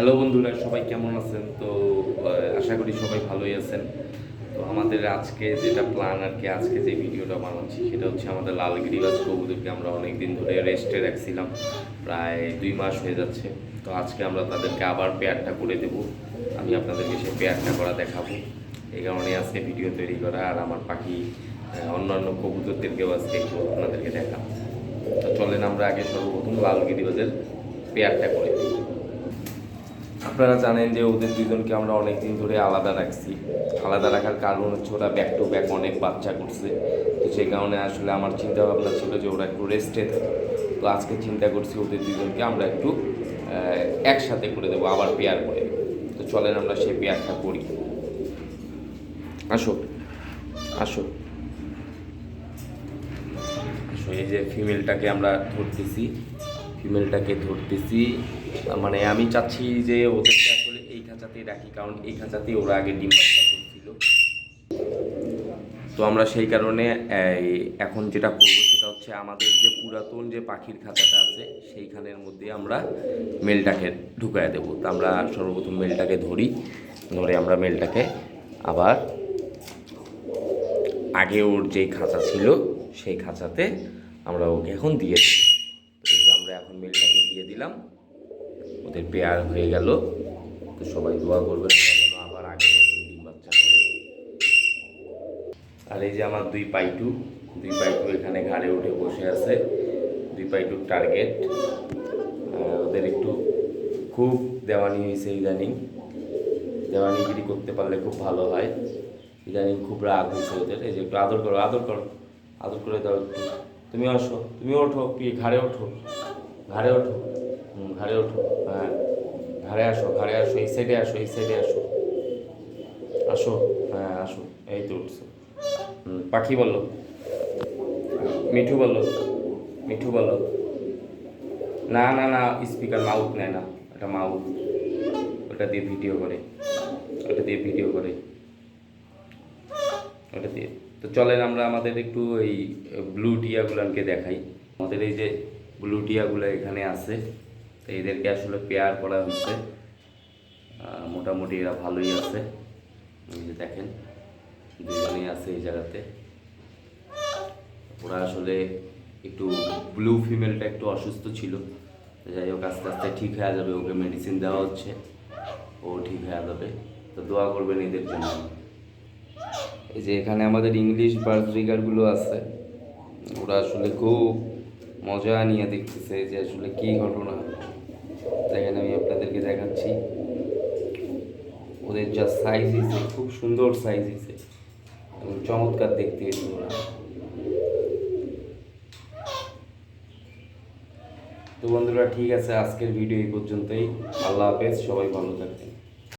Hello বন্ধুরা, সবাই কেমন আছেন? তো আশা করি সবাই ভালোই আছেন। তো আমাদের আজকে যেটা প্ল্যান আর কি, আজকে যে ভিডিওটা বানাচ্ছি, সেটা হচ্ছে আমাদের লালগিরিবাজ কবুতরকে আমরা অনেক দিন ধরে রেস্টে রাখছিলাম। প্রায় দুই মাস হয়ে যাচ্ছে। তো আজকে আমরা তাদেরকে আবার পেয়ারটা করে দেব। আমি আপনাদেরকে সেই পেয়ারটা করা দেখাবো। এই কারণে আজকে ভিডিও তৈরি করা, আর আমার পাখি অন্যান্য কবুতরদেরকেও আজকে একটু আপনাদেরকে দেখাবো। তো চলেন আমরা আগে সর্বপ্রথম লালগিরিবাজের পেয়ারটা করে দিই। আপনারা জানেন যে ওদের দুজনকে আমরা অনেক দিন ধরে আলাদা রাখছি। আলাদা রাখার কারণ হচ্ছে ওরা ব্যাক টু ব্যাক অনেক বাচ্চা করছে। তো সেই কারণে আসলে আমার চিন্তা ভাবনা ছিল যে ওরা একটু রেস্টে থাকে। তো আজকে চিন্তা করছি ওদের দুজনকে আমরা একটু একসাথে করে দেবো, আবার পেয়ার করে তো চলেন আমরা সেই পেয়ারটা করি। আসো আসো। আসো, এই যে ফিমেলটাকে আমরা ধরতেছি। ফিমেলটাকে ধরতেছি। মানে আমি চাচ্ছি যে ওদেরকে আসলে এই খাঁচাতেই রাখি, কারণ এই খাঁচাতেই ওরা আগে ডিম বাচ্চা করছিল। তো আমরা সেই কারণে এখন যেটা করব সেটা হচ্ছে আমাদের যে পুরাতন যে পাখির খাঁচাটা আছে, সেইখানের মধ্যে আমরা মেলটাকে ঢুকায় দেবো। তো আমরা সর্বপ্রথম মেলটাকে ধরি, ধরে আমরা মেলটাকে আবার আগে ওর যে খাঁচা ছিল, সেই খাঁচাতে আমরা ওকে এখন দিয়ে দিই তো এই যে আমরা এখন মেলটাকে দিয়ে দিলাম। ওদের পেয়ার হয়ে গেল। তো সবাই দোয়া করবেন, ওরা আবার আগের মতন ডিম বাচ্চা করে। আর এই যে আমার দুই পাইটু দুই পাইটু এখানে ঘাড়ে উঠে বসে আছে। দুই পাইটুর টার্গেট ওদের একটু খুব দেওয়ানি হয়েছে ইদানিং। দেওয়ানিগিরি করতে পারলে খুব ভালো হয়। ইদানিং খুব রাগ হয়েছে ওদের। এই যে একটু আদর করো আদর করো। আদর করে দাও একটু। তুমি আসো, তুমি ওঠো, কি, ঘাড়ে ওঠো। ঘাড়ে ওঠো। ঘাড়ে ওঠো। হ্যাঁ ঘাড়ে আসো ঘাড়ে আসো, এই সাইডে আসো, এই সাইডে আসো। আসো হ্যাঁ আসো। এই তো উঠছো। পাখি বলো। মিঠু বলো। মিঠু বলো। না না না স্পিকার মাউথ নেয় না। এটা মাউথ ওটা দিয়ে ভিডিও করে। ওটা দিয়ে ভিডিও করে। ওটা দিয়ে। তো চলেন আমরা আমাদের একটু এই ব্লু টিয়াগুলানকে দেখাই। আমাদের এই যে ব্লু টিয়াগুলো এখানে আছে। এদেরকে আসলে পেয়ার করা হচ্ছে। মোটামুটি এরা ভালোই আছে। দেখেন, দুজনেই আছে এই জায়গাতে। ওরা আসলে একটু ব্লু ফিমেলটা একটু অসুস্থ ছিল। যাই হোক, আস্তে আস্তে ঠিক হয়ে যাবে, ওকে মেডিসিন দেওয়া হচ্ছে। ও ঠিক হয়ে যাবে। তো দোয়া করবেন এদের জন্য। এই যে এখানে আমাদের ইংলিশ বার্থ রিগারগুলো আছে। ওরা আসলে খুব মজা নিয়ে দেখতেছে যে আসলে কী ঘটনা দেখেন আমি আপনাদেরকে দেখাচ্ছি ওদের যা সাইজ হয়েছে খুব সুন্দর সাইজ হয়েছে এবং চমৎকার দেখতে হয়েছে ওরা। তো বন্ধুরা, ঠিক আছে, আজকের ভিডিও এই পর্যন্তই। আল্লাহ হাফেজ, সবাই ভালো থাকবেন।